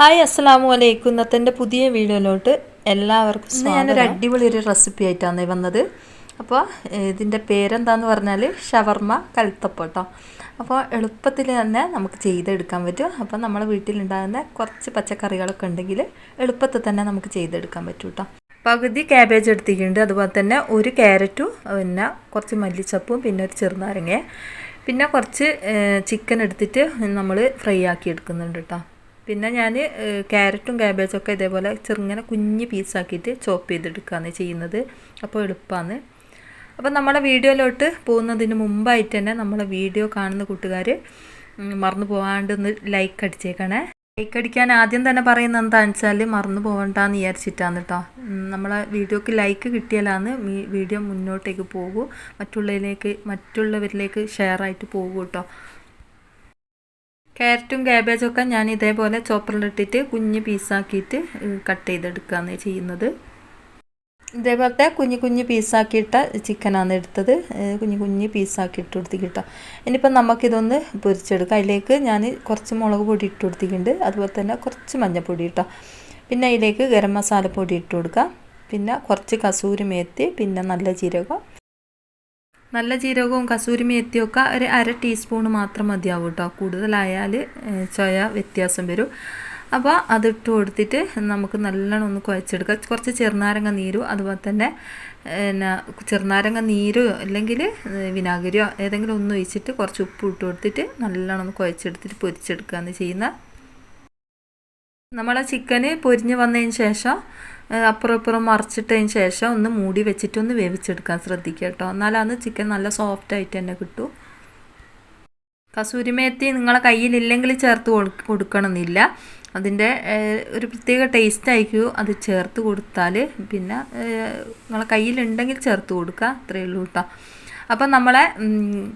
Hi അസ്സലാമു അലൈക്കും. ഇന്നത്തെ എന്റെ പുതിയ വീഡിയോയിലോട്ട് എല്ലാവർക്കും ഞാനൊരു അടിപൊളി ഒരു റെസിപ്പി ആയിട്ടാണ് വന്നത്. അപ്പോൾ ഇതിന്റെ പേരെന്താന്ന് പറഞ്ഞാൽ ഷവർമ്മ കൽത്തപ്പം കേട്ടോ അപ്പോൾ എളുപ്പത്തിൽ തന്നെ നമുക്ക് ചെയ്തെടുക്കാൻ പറ്റും. അപ്പോൾ നമ്മളെ വീട്ടിലുണ്ടാകുന്ന കുറച്ച് പച്ചക്കറികളൊക്കെ ഉണ്ടെങ്കിൽ എളുപ്പത്തിൽ തന്നെ നമുക്ക് ചെയ്തെടുക്കാൻ പറ്റും കേട്ടോ പകുതി ക്യാബേജ് എടുത്തിട്ടുണ്ട്. അതുപോലെ തന്നെ ഒരു ക്യാരറ്റും പിന്നെ കുറച്ച് മല്ലിച്ചപ്പും പിന്നെ ഒരു ചെറുനാരങ്ങ പിന്നെ കുറച്ച് ചിക്കൻ എടുത്തിട്ട് നമ്മൾ ഫ്രൈ ആക്കി എടുക്കുന്നുണ്ട് കേട്ടോ പിന്നെ ഞാൻ ക്യാരറ്റും ഒക്കെ ഇതേപോലെ ചെറുങ്ങനെ കുഞ്ഞ് പീസാക്കിയിട്ട് ചോപ്പ് ചെയ്തെടുക്കുകയാണ് ചെയ്യുന്നത്. അപ്പോൾ എളുപ്പമാണ് അപ്പോൾ നമ്മളെ വീഡിയോയിലോട്ട് പോകുന്നതിന് മുമ്പായിട്ട് തന്നെ നമ്മളെ വീഡിയോ കാണുന്ന കൂട്ടുകാർ മറന്നു പോകാണ്ട് ഒന്ന് ലൈക്ക് അടിച്ചേക്കണേ. ലൈക്ക് അടിക്കാൻ ആദ്യം തന്നെ പറയുന്നത് എന്താണെന്ന് വെച്ചാൽ മറന്നു പോകണ്ടെന്ന് വിചാരിച്ചിട്ടാണ് കേട്ടോ നമ്മളെ വീഡിയോക്ക് ലൈക്ക് കിട്ടിയാലാണ് വീഡിയോ മുന്നോട്ടേക്ക് പോകൂ. മറ്റുള്ളവരിലേക്ക് മറ്റുള്ളവരിലേക്ക് ഷെയർ ആയിട്ട് പോകൂ കേട്ടോ ക്യാരറ്റും ക്യാബേജും ഒക്കെ ഞാൻ ഇതേപോലെ ചോപ്പറിലിട്ടിട്ട് കുഞ്ഞ് പീസാക്കിയിട്ട് കട്ട് ചെയ്തെടുക്കുകയാണ് ചെയ്യുന്നത്. ഇതേപോലത്തെ കുഞ്ഞു കുഞ്ഞു പീസാക്കിയിട്ട ചിക്കനാണ് എടുത്തത്. കുഞ്ഞു കുഞ്ഞു പീസാക്കി ഇട്ട് കൊടുത്തിട്ട് ഇനിയിപ്പം നമുക്കിതൊന്ന് പൊരിച്ചെടുക്കാം. അതിലേക്ക് ഞാൻ കുറച്ച് മുളക് പൊടി ഇട്ട് കൊടുത്തിട്ടുണ്ട്. അതുപോലെ തന്നെ കുറച്ച് മഞ്ഞൾപ്പൊടി ഇട്ടോ. പിന്നെ അതിലേക്ക് ഗരം മസാല പൊടി ഇട്ട് കൊടുക്കുക പിന്നെ കുറച്ച് കസൂരി മേത്തി പിന്നെ നല്ല ജീരകം നല്ല ജീരകവും കസൂരി മേത്തിയൊക്കെ ഒരു അര ടീസ്പൂൺ മാത്രം മതിയാവും കേട്ടോ. കൂടുതലായാൽ ചൊയ വ്യത്യാസം വരും. അപ്പോൾ അതിട്ട് കൊടുത്തിട്ട് നമുക്ക് നല്ലോണം ഒന്ന് കുഴച്ചെടുക്കാം. കുറച്ച് ചെറുനാരങ്ങ നീരും അതുപോലെ തന്നെ പിന്നെ ചെറുനാരങ്ങ നീരോ അല്ലെങ്കിൽ വിനാഗിരിയോ ഏതെങ്കിലും ഒന്ന് ഒഴിച്ചിട്ട് കുറച്ച് ഉപ്പ് ഇട്ട് കൊടുത്തിട്ട് നല്ലോണം ഒന്ന് കുഴച്ചെടുത്തിട്ട് പൊരിച്ചെടുക്കുകയാണ് ചെയ്യുന്നത് നമ്മളെ ചിക്കന് പൊരിഞ്ഞ് വന്നതിന് ശേഷം അപ്പുറം ഇപ്പുറം മറിച്ചിട്ടതിന് ശേഷം ഒന്ന് മൂടി വെച്ചിട്ട് ഒന്ന് വേവിച്ചെടുക്കാൻ ശ്രദ്ധിക്കുക കേട്ടോ. എന്നാലാണ് ചിക്കൻ നല്ല സോഫ്റ്റ് ആയിട്ട് തന്നെ കിട്ടും. കസൂരിമേത്തി നിങ്ങളെ കയ്യിലില്ലെങ്കിൽ ചേർത്ത് കൊടുക്കണമെന്നില്ല. അതിന്റെ ഒരു പ്രത്യേക ടേസ്റ്റ് ആയിരിക്കും അത് ചേർത്ത് കൊടുത്താൽ. പിന്നെ നിങ്ങളെ കയ്യിലുണ്ടെങ്കിൽ ചേർത്ത് കൊടുക്കുക. അത്രയേ ഉള്ളൂ കേട്ടോ. അപ്പം നമ്മളെ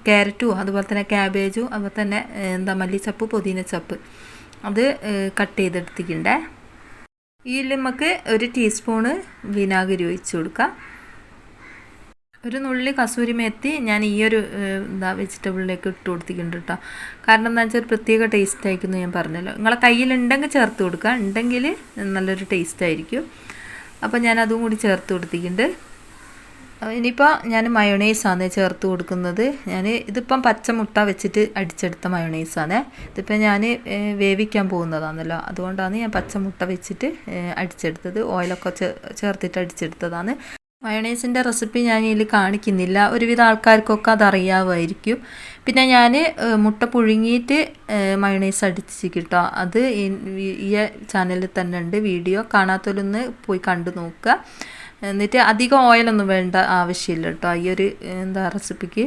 ക്യാരറ്റും അതുപോലെ തന്നെ ക്യാബേജും അതുപോലെ തന്നെ എന്താ മല്ലിച്ചപ്പ് പുതിനച്ചപ്പ് അത് കട്ട് ചെയ്തെടുത്തിട്ടുണ്ടേ. ഈ നമുക്ക് ഒരു ടീസ്പൂണ് വിനാഗിരി ഒഴിച്ച് കൊടുക്കാം. ഒരു നുള്ളി കസൂരി മേത്തി ഞാൻ ഈ ഒരു എന്താ വെജിറ്റബിളിലേക്ക് ഇട്ട് കൊടുത്തിട്ടുണ്ട് കേട്ടോ കാരണം എന്താ വെച്ചാൽ ഒരു പ്രത്യേക ടേസ്റ്റ് ആയിരിക്കും ഞാൻ പറഞ്ഞല്ലോ. നിങ്ങളെ കയ്യിലുണ്ടെങ്കിൽ ചേർത്ത് കൊടുക്കുക. ഉണ്ടെങ്കിൽ നല്ലൊരു ടേസ്റ്റ് ആയിരിക്കും. അപ്പോൾ ഞാൻ അതും കൂടി ചേർത്ത് കൊടുത്തിട്ടുണ്ട്. ഇനിയിപ്പോൾ ഞാൻ മയോണൈസാണ് ചേർത്ത് കൊടുക്കുന്നത്. ഞാൻ ഇതിപ്പം പച്ചമുട്ട വെച്ചിട്ട് അടിച്ചെടുത്ത മയോണൈസാണ്. ഇതിപ്പോൾ ഞാൻ വേവിക്കാൻ പോകുന്നതാണല്ലോ. അതുകൊണ്ടാണ് ഞാൻ പച്ചമുട്ട വെച്ചിട്ട് അടിച്ചെടുത്തത്. ഓയിലൊക്കെ ചേർത്തിട്ട് അടിച്ചെടുത്തതാണ്. മയണൈസിന്റെ റെസിപ്പി ഞാൻ ഇതിൽ കാണിക്കുന്നില്ല. ഒരുവിധ ആൾക്കാർക്കൊക്കെ അതറിയാമായിരിക്കും പിന്നെ ഞാൻ മുട്ട പുഴുങ്ങിയിട്ട് മയണൈസ് അടിച്ച് കിട്ടോ. അത് ഈ ചാനലിൽ തന്നെ ഉണ്ട് വീഡിയോ. കാണാത്തവരൊന്ന് പോയി കണ്ടു നോക്കുക. എന്നിട്ട് അധികം ഓയിലൊന്നും വേണ്ട ആവശ്യമില്ല കേട്ടോ. ഈ ഒരു എന്താ റെസിപ്പിക്ക്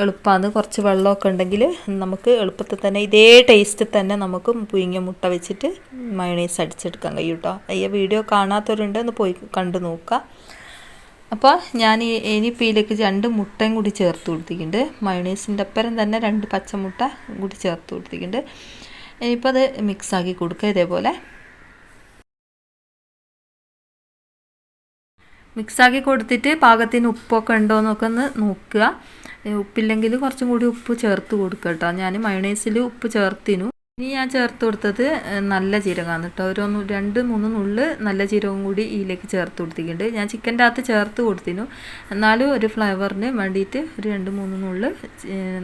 എളുപ്പമാണ് കുറച്ച് വെള്ളമൊക്കെ ഉണ്ടെങ്കിൽ നമുക്ക് എളുപ്പത്തിൽ തന്നെ ഇതേ ടേസ്റ്റിൽ തന്നെ നമുക്ക് പുഴുങ്ങിയ മുട്ട വെച്ചിട്ട് മയണൈസ് അടിച്ചെടുക്കാൻ കഴിയും കേട്ടോ. ഈ വീഡിയോ കാണാത്തവരുണ്ട് ഒന്ന് പോയി കണ്ടു നോക്കുക. അപ്പോൾ ഞാൻ ഇനിയിപ്പോൾ ഇതിലേക്ക് രണ്ട് മുട്ടയും കൂടി ചേർത്ത് കൊടുത്തിട്ടുണ്ട്. മയണൈസിന്റെ അപ്പുറം തന്നെ രണ്ട് പച്ചമുട്ട കൂടി ചേർത്ത് കൊടുത്തിട്ടുണ്ട്. ഇനിയിപ്പോൾ അത് മിക്സാക്കി കൊടുക്കുക ഇതേപോലെ. മിക്സാക്കി കൊടുത്തിട്ട് പാകത്തിന് ഉപ്പൊക്കെ ഉണ്ടോ എന്നൊക്കെ ഒന്ന് നോക്കുക. ഉപ്പില്ലെങ്കിൽ കുറച്ചും കൂടി ഉപ്പ് ചേർത്ത് കൊടുക്കുക കേട്ടോ. ഞാൻ മയണൈസിൽ ഉപ്പ് ചേർത്തിനു. ഇനി ഞാൻ ചേർത്ത് കൊടുത്തത് നല്ല ജീരകമാണ് കേട്ടോ. ഒരു രണ്ട് മൂന്ന് നുള്ള് നല്ല ജീരകം കൂടി ഇതിലേക്ക് ചേർത്ത് കൊടുത്തിട്ടുണ്ട്. ഞാൻ ചിക്കന്റെ അകത്ത് ചേർത്ത് കൊടുത്തിനു. എന്നാലും ഒരു ഫ്ലേവറിന് വേണ്ടിയിട്ട് ഒരു രണ്ട് മൂന്ന് നുള്ള്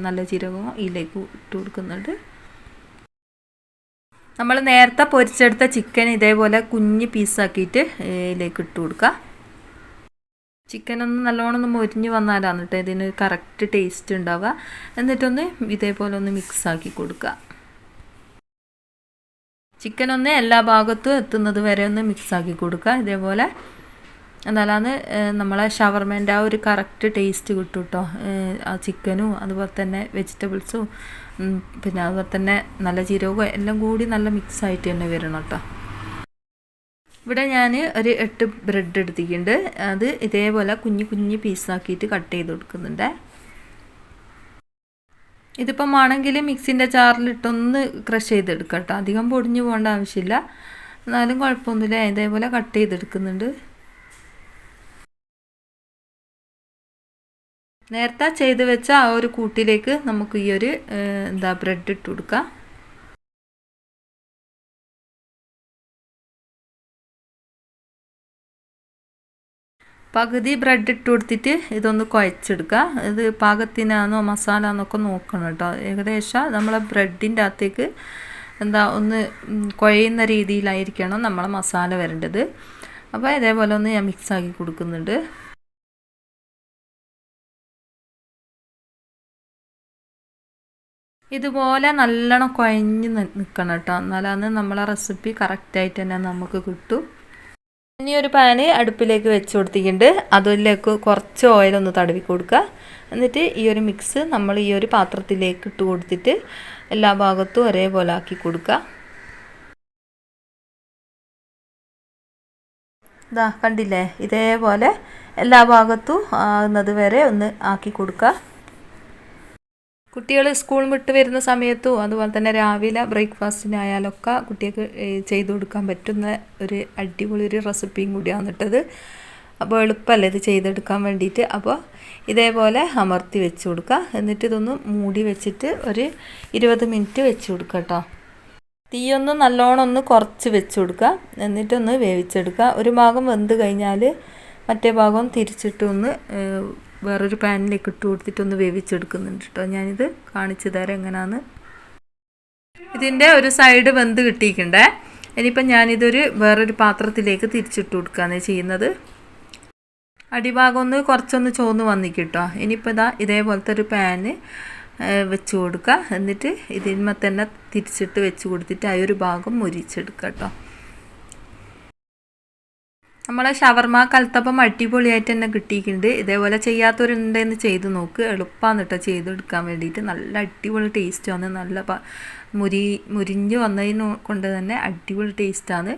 നല്ല ജീരകം ഇതിലേക്ക് ഇട്ട് കൊടുക്കുന്നുണ്ട്. നമ്മൾ നേരത്തെ പൊരിച്ചെടുത്ത ചിക്കൻ ഇതേപോലെ കുഞ്ഞ് പീസാക്കിയിട്ട് ഇതിലേക്ക് ഇട്ട് കൊടുക്കുക. ചിക്കൻ ഒന്ന് നല്ലോണം ഒന്ന് മൊരിഞ്ഞ് വന്നാലാണ് കേട്ടോ ഇതിന് കറക്റ്റ് ടേസ്റ്റ് ഉണ്ടാവുക. എന്നിട്ടൊന്ന് ഇതേപോലെ ഒന്ന് മിക്സ് ആക്കി കൊടുക്കുക. ചിക്കൻ ഒന്ന് എല്ലാ ഭാഗത്തും എത്തുന്നത് വരെ ഒന്ന് മിക്സ് ആക്കി കൊടുക്കുക. ഇതേപോലെ എന്നാലാണ് നമ്മളെ ഷവർമേന്റെ ആ ഒരു കറക്റ്റ് ടേസ്റ്റ് കിട്ടും കേട്ടോ ആ ചിക്കനും അതുപോലെ തന്നെ വെജിറ്റബിൾസും പിന്നെ അതുപോലെ തന്നെ നല്ല ജീരകവും എല്ലാം കൂടി നല്ല മിക്സ് ആയിട്ട് തന്നെ വരണം കേട്ടോ ഇവിടെ ഞാൻ ഒരു എട്ട് ബ്രെഡ് എടുത്തിട്ടുണ്ട്. അത് ഇതേപോലെ കുഞ്ഞു കുഞ്ഞു പീസാക്കിയിട്ട് കട്ട് ചെയ്ത് കൊടുക്കുന്നുണ്ട്. ഇതിപ്പം ആണെങ്കിൽ മിക്സിന്റെ ചാറിലിട്ടൊന്ന് ക്രഷ് ചെയ്തെടുക്കാം കേട്ടോ. അധികം പൊടിഞ്ഞു പോകേണ്ട ആവശ്യമില്ല. എന്നാലും കുഴപ്പമൊന്നുമില്ല. ഇതേപോലെ കട്ട് ചെയ്തെടുക്കുന്നുണ്ട് നേരത്തെ ചെയ്ത് വെച്ച ആ ഒരു കൂട്ടിലേക്ക് നമുക്ക് ഈ ഒരു എന്താ ബ്രെഡ് ഇട്ട് കൊടുക്കാം. പകുതി ബ്രെഡ് ഇട്ട് കൊടുത്തിട്ട് ഇതൊന്ന് കുഴച്ചെടുക്കുക. ഇത് പാകത്തിനാണോ മസാല എന്നൊക്കെ നോക്കണം കേട്ടോ. ഏകദേശം നമ്മളെ ബ്രെഡിന്റെ അകത്തേക്ക് എന്താ ഒന്ന് കുഴയുന്ന രീതിയിലായിരിക്കണം നമ്മളെ മസാല വരേണ്ടത്. അപ്പോൾ ഇതേപോലെ ഒന്ന് ഞാൻ മിക്സ് ആക്കി കൊടുക്കുന്നുണ്ട്. ഇതുപോലെ നല്ലോണം കുഴഞ്ഞ് നിൽക്കണം കേട്ടോ. എന്നാലാണ് നമ്മളെ റെസിപ്പി കറക്റ്റായിട്ട് തന്നെ നമുക്ക് കിട്ടും. ഇനി ഒരു പാന് അടുപ്പിലേക്ക് വെച്ച് കൊടുത്തിട്ടുണ്ട്. അതിലേക്ക് കുറച്ച് ഓയിലൊന്ന് തടവി കൊടുക്കുക. എന്നിട്ട് ഈ ഒരു മിക്സ് നമ്മൾ ഈ ഒരു പാത്രത്തിലേക്ക് ഇട്ട് കൊടുത്തിട്ട് എല്ലാ ഭാഗത്തും ഒരേപോലെ ആക്കി കൊടുക്കുക. ഇതാ കണ്ടില്ലേ? ഇതേപോലെ എല്ലാ ഭാഗത്തും ആകുന്നത് വരെ ഒന്ന് ആക്കി കൊടുക്കുക. കുട്ടികൾ സ്കൂൾ വിട്ട് വരുന്ന സമയത്തും അതുപോലെ തന്നെ രാവിലെ ബ്രേക്ക്ഫാസ്റ്റിനായാലൊക്കെ കുട്ടികൾക്ക് ചെയ്തു കൊടുക്കാൻ പറ്റുന്ന ഒരു അടിപൊളി ഒരു റെസിപ്പിയും കൂടിയാണ് ഇട്ടത്. അപ്പോൾ എളുപ്പമല്ലേ ഇത് ചെയ്തെടുക്കാൻ വേണ്ടിയിട്ട്? അപ്പോൾ ഇതേപോലെ അമർത്തി വെച്ച് കൊടുക്കുക. എന്നിട്ട് ഇതൊന്ന് മൂടി വെച്ചിട്ട് ഒരു ഇരുപത് മിനിറ്റ് വെച്ച് കൊടുക്കുക കേട്ടോ. തീയൊന്ന് നല്ലോണം ഒന്ന് കുറച്ച് വെച്ച് കൊടുക്കുക. എന്നിട്ടൊന്ന് വേവിച്ചെടുക്കുക. ഒരു ഭാഗം വെന്ത് കഴിഞ്ഞാൽ മറ്റേ ഭാഗം തിരിച്ചിട്ട് ഒന്ന് ഏഹ്, വേറൊരു പാനിലേക്ക് ഇട്ട് കൊടുത്തിട്ടൊന്ന് വേവിച്ചെടുക്കുന്നുണ്ട് കേട്ടോ. ഞാനിത് കാണിച്ചു തരാം എങ്ങനെയാന്ന് ഇതിന്റെ ഒരു സൈഡ് വെന്ത് കിട്ടിയിട്ടുണ്ടേ. ഇനിയിപ്പം ഞാനിതൊരു വേറൊരു പാത്രത്തിലേക്ക് തിരിച്ചിട്ട് കൊടുക്കുകയാണ് ചെയ്യുന്നത്. അടിഭാഗം ഒന്ന് കുറച്ചൊന്ന് ചോന്ന് വന്നിക്കിട്ടോ. ഇനിയിപ്പോൾ ഇതാ ഇതേപോലത്തെ ഒരു പാന് വെച്ച് കൊടുക്കുക എന്നിട്ട് ഇതിന്മേ തന്നെ തിരിച്ചിട്ട് വെച്ച് കൊടുത്തിട്ട് ആ ഒരു ഭാഗം മുരിച്ചെടുക്കുക കേട്ടോ. നമ്മളെ ഷവർമ കൽത്തപ്പം അടിപൊളിയായിട്ട് തന്നെ കിട്ടിയിട്ടുണ്ട്. ഇതേപോലെ ചെയ്യാത്തവരുണ്ടെന്ന് ചെയ്ത് നോക്ക്. എളുപ്പമാണ് കേട്ടോ ചെയ്തെടുക്കാൻ വേണ്ടിയിട്ട്. നല്ല അടിപൊളി ടേസ്റ്റാണ് നല്ല മുരി മുരിഞ്ഞ് വന്നതിന് കൊണ്ട് തന്നെ അടിപൊളി ടേസ്റ്റാണ്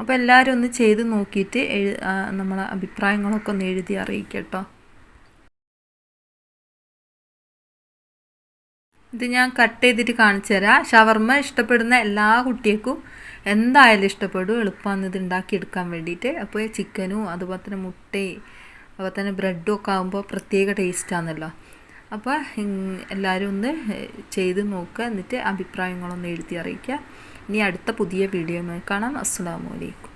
അപ്പോൾ എല്ലാവരും ഒന്ന് ചെയ്ത് നോക്കിയിട്ട് എഴു നമ്മളെ അഭിപ്രായങ്ങളൊക്കെ ഒന്ന് എഴുതി അറിയിക്കുക കേട്ടോ ഇത് ഞാൻ കട്ട് ചെയ്തിട്ട് കാണിച്ചു തരാം. ഷവർമ്മ ഇഷ്ടപ്പെടുന്ന എല്ലാ കുട്ടികൾക്കും എന്തായാലും ഇഷ്ടപ്പെടും. എളുപ്പമാണ് ഇത് ഉണ്ടാക്കിയെടുക്കാൻ വേണ്ടിയിട്ട്. അപ്പോൾ ചിക്കനും അതുപോലെ തന്നെ മുട്ടയും അതുപോലെ തന്നെ ബ്രെഡും ഒക്കെ ആകുമ്പോൾ പ്രത്യേക ടേസ്റ്റാണല്ലോ അപ്പോൾ എല്ലാവരും ഒന്ന് ചെയ്ത് നോക്കുക. എന്നിട്ട് അഭിപ്രായങ്ങളൊന്ന് എഴുതി അറിയിക്കുക. ഇനി അടുത്ത പുതിയ വീഡിയോ കാണാം. അസ്സാം വലൈക്കും